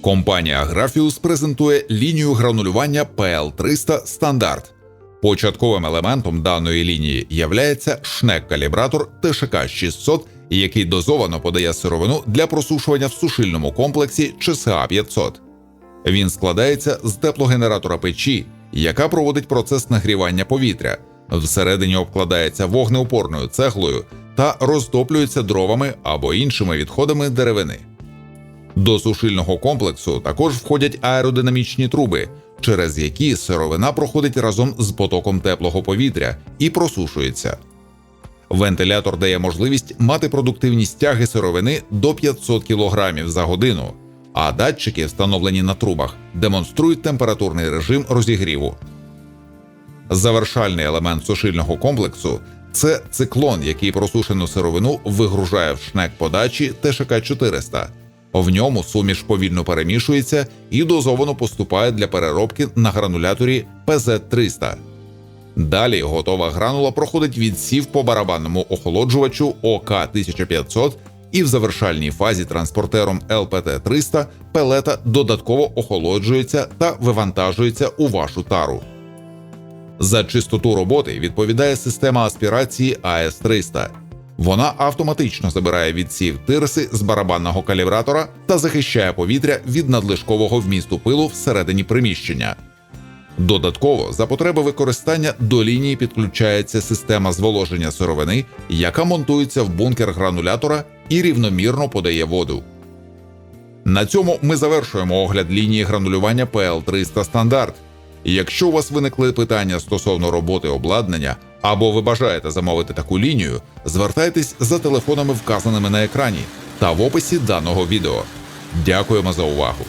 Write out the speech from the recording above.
Компанія Graphius презентує лінію гранулювання PL300 стандарт. Початковим елементом даної лінії являється шнек-калібратор ТШК 600, який дозовано подає сировину для просушування в сушильному комплексі ЧСА 500. Він складається з теплогенератора печі, яка проводить процес нагрівання повітря. Всередині обкладається вогнеупорною цеглою та розтоплюється дровами або іншими відходами деревини. До сушильного комплексу також входять аеродинамічні труби, через які сировина проходить разом з потоком теплого повітря і просушується. Вентилятор дає можливість мати продуктивність тяги сировини до 500 кг за годину, а датчики, встановлені на трубах, демонструють температурний режим розігріву. Завершальний елемент сушильного комплексу це циклон, який просушену сировину вигружає в шнек подачі ТШК 400. В ньому суміш повільно перемішується і дозовано поступає для переробки на грануляторі ПЗ-300. Далі готова гранула проходить відсів по барабанному охолоджувачу ОК-1500 і в завершальній фазі транспортером ЛПТ-300 пелета додатково охолоджується та вивантажується у вашу тару. За чистоту роботи відповідає система аспірації АС-300. Вона автоматично забирає відсів тирси з барабанного калібратора та захищає повітря від надлишкового вмісту пилу всередині приміщення. Додатково, за потреби використання до лінії підключається система зволоження сировини, яка монтується в бункер гранулятора і рівномірно подає воду. На цьому ми завершуємо огляд лінії гранулювання PL300 стандарт. Якщо у вас виникли питання стосовно роботи обладнання або ви бажаєте замовити таку лінію, звертайтесь за телефонами, вказаними на екрані та в описі даного відео. Дякуємо за увагу!